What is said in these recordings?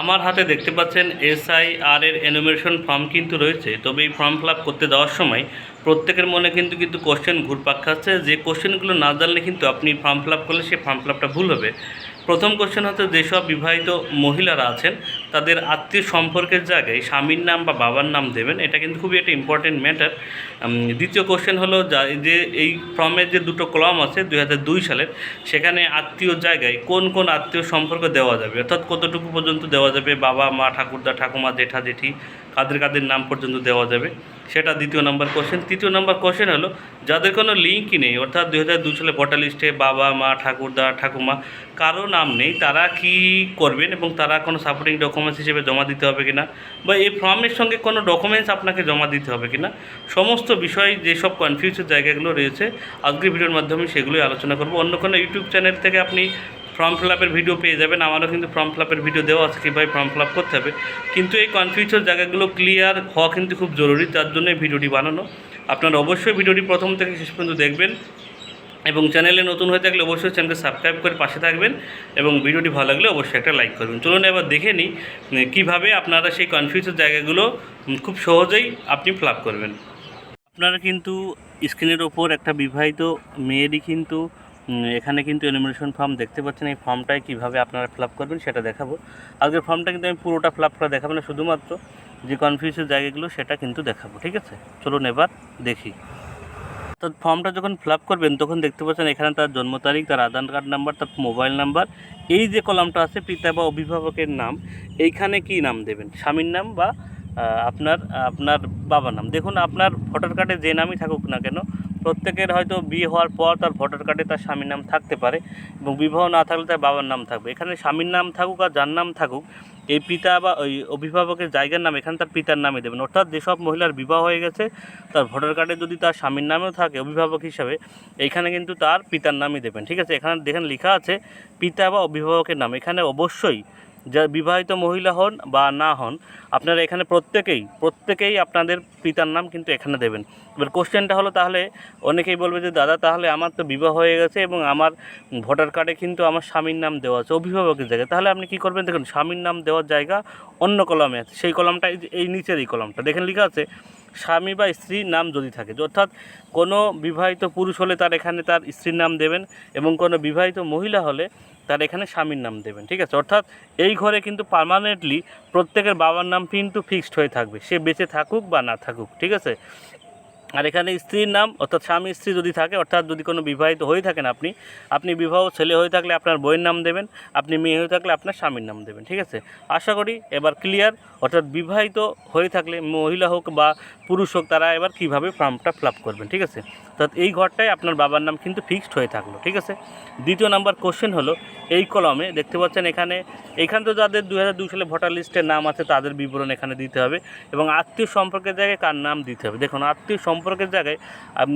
আমার হাতে দেখতে পাচ্ছেন এসআইআর এর অ্যানিমেশন ফর্ম কিন্তু রয়েছে। তবে এই ফর্ম ফিল করতে যাওয়ার সময় প্রত্যেকের মনে কিন্তু কিন্তু কোশ্চেন ঘুরপাক খাচ্ছে। যে কোশ্চেনগুলো না জানলে কিন্তু আপনি ফর্ম ফিল করলে সেই ফর্ম ফিল ভুল হবে। প্রথম কোশ্চেন হচ্ছে, যেসব বিবাহিত মহিলারা আছেন তাদের আত্মীয় সম্পর্কের জায়গায় স্বামীর নাম বা বাবার নাম দেবেন, এটা কিন্তু খুবই একটা ইম্পর্টেন্ট ম্যাটার দ্বিতীয় কোশ্চেন হলো যা- এই ফর্মের যে দুটো কলম আছে, দুই হাজার দুই সালের, সেখানে আত্মীয় জায়গায় কোন কোন আত্মীয় সম্পর্ক দেওয়া যাবে? অর্থাৎ কতটুকু পর্যন্ত দেওয়া যাবে? বাবা, মা, ঠাকুরদা, ঠাকুমা, জেঠা, জেঠি, কাদের কাদের নাম পর্যন্ত দেওয়া যাবে? সেটা দ্বিতীয় নম্বর কোশ্চেন তৃতীয় নম্বর কোশ্চেন হলো, যাদের কোনো লিঙ্কই নেই, অর্থাৎ দুই হাজার দু সালে ভোটার লিস্টে বাবা, মা, ঠাকুরদা ঠাকুমা কারও নাম নেই, তারা কি করবেন এবং তারা কোনো সাপোর্টিং ডকুমেন্টস হিসেবে জমা দিতে হবে কিনা? বা এই ফর্মের সঙ্গে কোনো ডকুমেন্টস আপনাকে জমা দিতে হবে কিনা? সমস্ত বিষয়, যেসব কনফিউজের জায়গাগুলো রয়েছে, আজকের ভিডিওর মাধ্যমে সেগুলোই আলোচনা করব। অন্য কোনো ইউটিউব চ্যানেল থেকে আপনি ফর্ম ফিল আপের ভিডিও পেয়ে যাবেন। আমারও কিন্তু ফর্ম ফিল আপের ভিডিও দেওয়া আছে কীভাবে ফর্ম ফিল আপ করতে হবে। কিন্তু এই কনফিউজের জায়গাগুলো ক্লিয়ার হওয়া কিন্তু খুব জরুরি, তার জন্য ভিডিওটি বানানো। আপনারা অবশ্যই ভিডিওটি প্রথম থেকে শেষ পর্যন্ত দেখবেন এবং চ্যানেলে নতুন হয়ে থাকলে অবশ্যই চ্যানেলকে সাবস্ক্রাইব করে পাশে থাকবেন এবং ভিডিওটি ভালো লাগলে অবশ্যই একটা লাইক করবেন। চলুন এবার দেখে নিই কীভাবে আপনারা সেই কনফিউজের জায়গাগুলো খুব সহজেই আপনি ফিল করবেন। আপনারা কিন্তু স্ক্রিনের ওপর একটা বিবাহিত মেয়েরই কিন্তু এখানে কিন্তু এনিমেশন ফর্ম দেখতে পাচ্ছেন, এই ফর্মটায় কীভাবে আপনারা ফিল করবেন সেটা দেখাবো। আজকের ফর্মটা কিন্তু আমি পুরোটা ফিল করা দেখাবো না, শুধুমাত্র যে কনফিউজের জায়গাগুলো সেটা কিন্তু দেখাবো, ঠিক আছে? চলুন এবার দেখি। তো ফর্মটা যখন ফিল করবেন, তখন দেখতে পাচ্ছেন এখানে তার জন্ম তারিখ, তার আধার কার্ড নাম্বার তার মোবাইল নাম্বার এই যে কলামটা আছে পিতা বা অভিভাবকের নাম, এইখানে কি নাম দেবেন? স্বামীর নাম বা আপনার আপনার বাবার নাম। দেখুন, আপনার ভোটার কার্ডে যে নামই থাকুক না কেন প্রত্যেকের হয়তো বিয়ে হওয়ার পর তার ভোটার কার্ডে তার স্বামীর নাম থাকতে পারে এবং বিবাহ না থাকলে তার বাবার নাম থাকবে। এখানে স্বামীর নাম থাকুক আর যার নাম থাকুক, এই পিতা বা ওই অভিভাবকের জায়গার নাম এখানে তার পিতার নামে দেবেন। অর্থাৎ যেসব মহিলার বিবাহ হয়ে গেছে, তার ভোটার কার্ডে যদি তার স্বামীর নামেও থাকে, অভিভাবক হিসাবে, এইখানে কিন্তু তার পিতার নামই দেবেন। ঠিক আছে? এখানে দেখেন লেখা আছে, পিতা বা অভিভাবকের নাম। এখানে অবশ্যই যা বিবাহিত মহিলা হন বা না হন, আপনারা এখানে প্রত্যেকেই প্রত্যেকেই আপনাদের পিতার নাম কিন্তু এখানে দেবেন। এবার কোশ্চেনটা হলো তাহলে, অনেকেই বলবে যে, দাদা, তাহলে আমার তো বিবাহ হয়ে গেছে এবং আমার ভোটার কার্ডে কিন্তু আমার স্বামীর নাম দেওয়া আছে, অভিভাবকের জায়গায়। তাহলে আপনি কী করবেন? দেখুন, স্বামীর নাম দেওয়ার জায়গা অন্য কলমে আছে। সেই কলমটা এই নিচের এই কলমটা। দেখেন লেখা আছে স্বামী বা স্ত্রীর নাম যদি থাকে অর্থাৎ কোনো বিবাহিত পুরুষ হলে তার এখানে তার স্ত্রীর নাম দেবেন এবং কোনো বিবাহিত মহিলা হলে তার এখানে স্বামীর নাম দেবেন, ঠিক আছে? অর্থাৎ এই ঘরে কিন্তু পারমানেন্টলি প্রত্যেকের বাবার নাম কিন্তু ফিক্সড হয়ে থাকবে। সে বেঁচে থাকুক বা না থাকুক, ঠিক আছে? আর এখানে স্ত্রীর নাম, অর্থাৎ স্বামী স্ত্রী যদি থাকে, অর্থাৎ যদি কোনো বিবাহিত হয়ে থাকেন আপনি আপনি বিবাহ ছেলে হয়ে থাকলে আপনার বইয়ের নাম দেবেন, আপনি মেয়ে হয়ে থাকলে আপনার স্বামীর নাম দেবেন, ঠিক আছে? আশা করি এবার ক্লিয়ার অর্থাৎ বিবাহিত হয়ে থাকলে মহিলা হোক বা পুরুষ হোক, তারা এবার কীভাবে ফর্মটা ফিল করবেন, ঠিক আছে? অর্থাৎ এই ঘরটায় আপনার বাবার নাম কিন্তু ফিক্সড হয়ে থাকল, ঠিক আছে? দ্বিতীয় নাম্বার কোশ্চেন হলো, এই কলমে দেখতে পাচ্ছেন এখানে এখানে তো যাদের দু হাজার দুই সালে ভোটার লিস্টের নাম আছে, তাদের বিবরণ এখানে দিতে হবে এবং আত্মীয় সম্পর্কের জায়গায় কার নাম দিতে হবে? দেখুন, আত্মীয় সম্পর্কের জায়গায়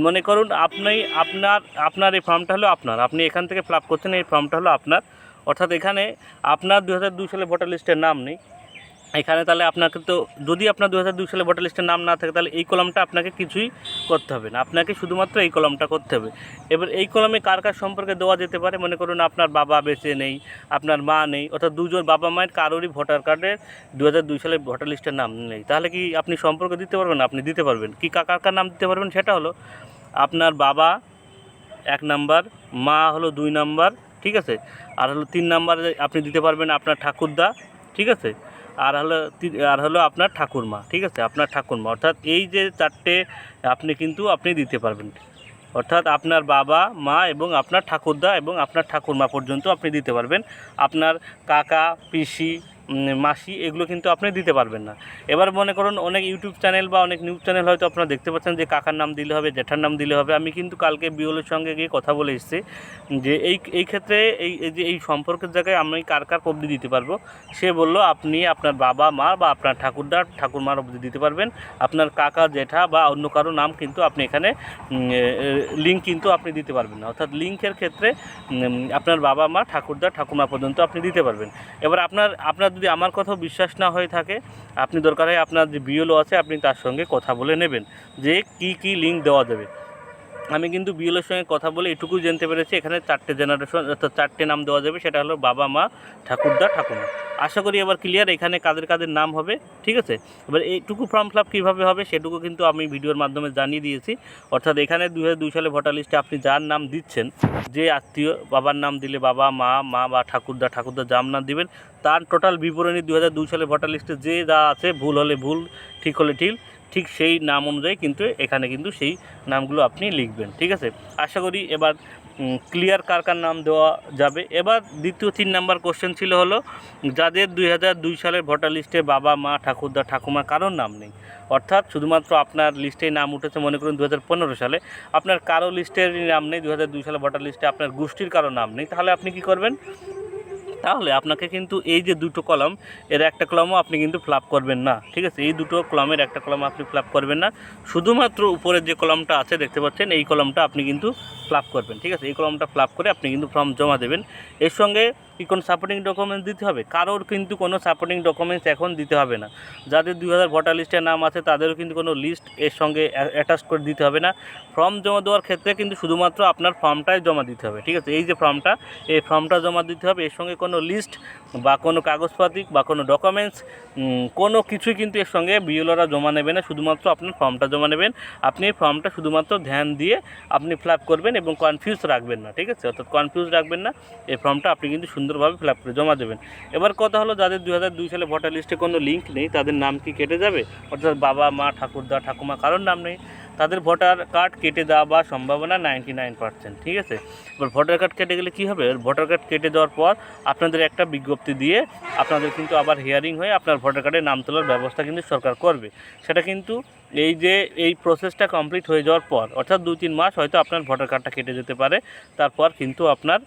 মনে করুন আপনি, আপনার আপনার এই ফর্মটা হলো আপনার। আপনি এখান থেকে ফ্লাপ করছেন, এই ফর্মটা হলো আপনার। অর্থাৎ এখানে আপনার দু হাজার দুই সালে ভোটার লিস্টের নাম নেই। এখানে তাহলে আপনাকে তো যদি আপনার দু হাজার দুই সালে ভোটার লিস্টের নাম না থাকে, তাহলে এই কলমটা আপনাকে কিছুই করতে হবে না। আপনাকে শুধুমাত্র এই কলমটা করতে হবে। এবার এই কলমে কার কার সম্পর্কে দেওয়া যেতে পারে? মনে করুন আপনার বাবা বেঁচে নেই, আপনার মা নেই, অর্থাৎ দুজন বাবা মায়ের কারোরই ভোটার কার্ডের দু হাজার দুই সালে ভোটার লিস্টের নাম নেই। তাহলে কি আপনি সম্পর্ক দিতে পারবেন? আপনি দিতে পারবেন। কি কার কার নাম দিতে পারবেন? সেটা হলো আপনার বাবা এক নাম্বার, মা হলো দুই নাম্বার, ঠিক আছে? আর হলো তিন নাম্বারে আপনি দিতে পারবেন আপনার ঠাকুরদা, ঠিক আছে? আর হলো আর হলো আপনার ঠাকুরমা, ঠিক আছে? আপনার ঠাকুরমা। অর্থাৎ এই যে চারটে আপনি কিন্তু আপনি দিতে পারবেন। অর্থাৎ আপনার বাবা, মা এবং আপনার ঠাকুরদা এবং আপনার ঠাকুরমা পর্যন্ত আপনি দিতে পারবেন। আপনার কাকা, পিসি মাসি, এগুলো কিন্তু আপনি দিতে পারবেন না। এবার মনে করুন, অনেক ইউটিউব চ্যানেল বা অনেক নিউজ চ্যানেল হয়তো আপনারা দেখতে পাচ্ছেন যে কাকার নাম দিলে হবে জেঠার নাম দিলে হবে। আমি কিন্তু কালকে বিওলের সঙ্গে গিয়ে কথা বলে এসেছি যে এই এই ক্ষেত্রে এই যে এই সম্পর্কের জায়গায় আমি কার কার অবধি দিতে পারব? সে বলল, আপনি আপনার বাবা মা বা আপনার ঠাকুরদা, ঠাকুরমার অবধি দিতে পারবেন। আপনার কাকা জেঠা বা অন্য কারও নাম কিন্তু আপনি এখানে লিঙ্ক কিন্তু আপনি দিতে পারবেন না। অর্থাৎ লিঙ্কের ক্ষেত্রে আপনার বাবা মা, ঠাকুরদা ঠাকুমা পর্যন্ত আপনি দিতে পারবেন। এবার আপনার আপনার যদি আমার কথা বিশ্বাস না হয়ে থাকে, আপনি দরকার হয় আপনার যে বিএলও আছে, আপনি তার সঙ্গে কথা বলে নেবেন যে কি কি লিঙ্ক দেওয়া যাবে। আমি কিন্তু বিএলের সঙ্গে কথা বলে এটুকু জানতে পেরেছি, এখানে চারটে জেনারেশন অর্থাৎ চারটে নাম দেওয়া যাবে, সেটা হলো বাবা মা, ঠাকুরদা ঠাকুমা আশা করি এবার ক্লিয়ার এখানে কাদের কাদের নাম হবে, ঠিক আছে? এবার এইটুকু ফর্ম ফিল আপ কীভাবে হবে, সেটুকু কিন্তু আমি ভিডিওর মাধ্যমে জানিয়ে দিয়েছি। অর্থাৎ এখানে দুই দুই সালে ভোটার লিস্টে আপনি যার নাম দিচ্ছেন, যে আত্মীয়, বাবার নাম দিলে বাবা, মা মা বা ঠাকুরদা ঠাকুরদা যার নাম দিবেন, তার টোটাল বিবরণী দুই সালে ভোটার লিস্টে যে যা আছে, ভুল হলে ভুল, ঠিক হলে ঠিক। ঠিক সেই নাম অনুযায়ী কিন্তু এখানে কিন্তু সেই নামগুলো আপনি লিখবেন, ঠিক আছে? আশা করি এবার ক্লিয়ার কার কার নাম দেওয়া যাবে। এবার দ্বিতীয় তিন নাম্বার কোশ্চেন ছিল হলো, যাদের দুই হাজার দুই সালের ভোটার লিস্টে বাবা, মা, ঠাকুরদা, ঠাকুমা কারোর নাম নেই? অর্থাৎ শুধুমাত্র আপনার লিস্টে নাম উঠেছে, মনে করুন দু হাজার পনেরো সালে, আপনার কারও লিস্টের নাম নেই দু হাজার দুই সালে ভোটার লিস্টে আপনার গোষ্ঠীর কারও নাম নেই, তাহলে আপনি কি করবেন? তাহলে আপনাকে কিন্তু এই যে দুটো কলম, এর একটা কলমও আপনি কিন্তু ফ্লাপ করবেন না, ঠিক আছে? এই দুটো কলমের একটা কলম আপনি ফ্লাপ করবেন না। শুধুমাত্র উপরের যে কলমটা আছে, দেখতে পাচ্ছেন, এই কলমটা আপনি কিন্তু ফ্লাপ করবেন, ঠিক আছে? এই কলমটা ফ্লাপ করে আপনি কিন্তু ফর্ম জমা দেবেন। এর সঙ্গে কি কোনো সাপোর্টিং ডকুমেন্টস দিতে হবে? কারোর কিন্তু কোনো সাপোর্টিং ডকুমেন্টস এখন দিতে হবে না। যাদের দুই হাজার ভোটার লিস্টের নাম আছে, তাদেরও কিন্তু কোনো লিস্ট এর সঙ্গে অ্যাটাচ করে দিতে হবে না। ফর্ম জমা দেওয়ার ক্ষেত্রে কিন্তু শুধুমাত্র আপনার ফর্মটাই জমা দিতে হবে, ঠিক আছে? এই যে ফর্মটা এই ফর্মটা জমা দিতে হবে। এর সঙ্গে কোনো লিস্ট বা কোনো কাগজপাতি বা কোনো ডকুমেন্টস কোনো কিছুই কিন্তু এর সঙ্গে বিএলওরা জমা নেবে না। শুধুমাত্র আপনার ফর্মটা জমা নেবেন। আপনি এই ফর্মটা শুধুমাত্র ধ্যান দিয়ে আপনি ফিল করবেন এবং কনফিউজ রাখবেন না, ঠিক আছে? অর্থাৎ কনফিউজ রাখবেন না। এই ফর্মটা আপনি কিন্তু সুন্দরভাবে ফিল করে জমা দেবেন। এবার কথা হলো, যাদের দু হাজার দুই সালে ভোটার লিস্টে কোনো লিঙ্ক নেই, তাদের নাম কি কেটে যাবে? অর্থাৎ বাবা, মা, ঠাকুরদা, ঠাকুমা কারোর নাম নেই। তাদের ভোটার কার্ড কেটে দেওয়া বা সম্ভাবনা নাইনটি নাইন পার্সেন্ট ঠিক আছে? এবার ভোটার কার্ড কেটে গেলে কী হবে? ভোটার কার্ড কেটে দেওয়ার পর আপনাদের একটা বিজ্ঞপ্তি দিয়ে আপনাদের কিন্তু আবার হিয়ারিং হয়ে আপনার ভোটার কার্ডে নাম তোলার ব্যবস্থা কিন্তু সরকার করবে। সেটা কিন্তু এই যে এই প্রসেসটা কমপ্লিট হয়ে যাওয়ার পর, অর্থাৎ দু তিন মাস হয়তো আপনার ভোটার কার্ডটা কেটে যেতে পারে, তারপর কিন্তু আপনার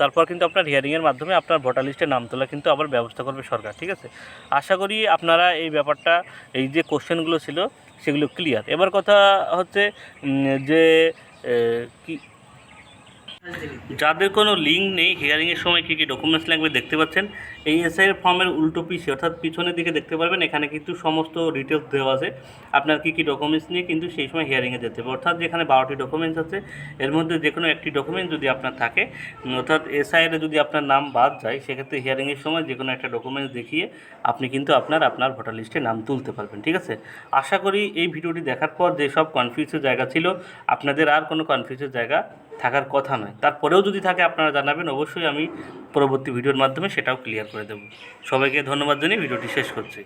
তারপর কিন্তু আপনার হিয়ারিংয়ের মাধ্যমে আপনার ভোটার লিস্টে নাম তোলা কিন্তু আবার ব্যবস্থা করবে সরকার, ঠিক আছে? আশা করি আপনারা এই ব্যাপারটা, এই যে কোশ্চেনগুলো ছিল, সেগুলো ক্লিয়ার এবার কথা হচ্ছে যে কি যাদের কোনো লিঙ্ক নেই হিয়ারিংয়ের সময় কী কী ডকুমেন্টস লাগবে দেখতে পাচ্ছেন। এই এসআইয়ের ফর্মের উল্টো পিছে অর্থাৎ পিছনের দিকে দেখতে পারবেন, এখানে কিন্তু সমস্ত ডিটেলস দেওয়া আছে। আপনার কী কী ডকুমেন্টস নিয়ে কিন্তু সেই সময় হিয়ারিংয়ে যেতে হবে। অর্থাৎ যেখানে বারোটি ডকুমেন্টস আছে, এর মধ্যে যে কোনো একটি ডকুমেন্ট যদি আপনার থাকে অর্থাৎ এসআইয়ের যদি আপনার নাম বাদ যায়, সেক্ষেত্রে হিয়ারিংয়ের সময় যে কোনো একটা ডকুমেন্টস দেখিয়ে আপনি কিন্তু আপনার আপনার ভোটার লিস্টে নাম তুলতে পারবেন, ঠিক আছে? আশা করি এই ভিডিওটি দেখার পর যেসব কনফিউজের জায়গা ছিল, আপনাদের আর কোনো কনফিউজের জায়গা থাকার কথা নয়। তারপরেও যদি থাকে আপনারা জানাবেন, অবশ্যই আমি পরবর্তী ভিডিওর মাধ্যমে সেটাও ক্লিয়ার করে দেব। সবাইকে ধন্যবাদ জানিয়ে ভিডিওটি শেষ করছি।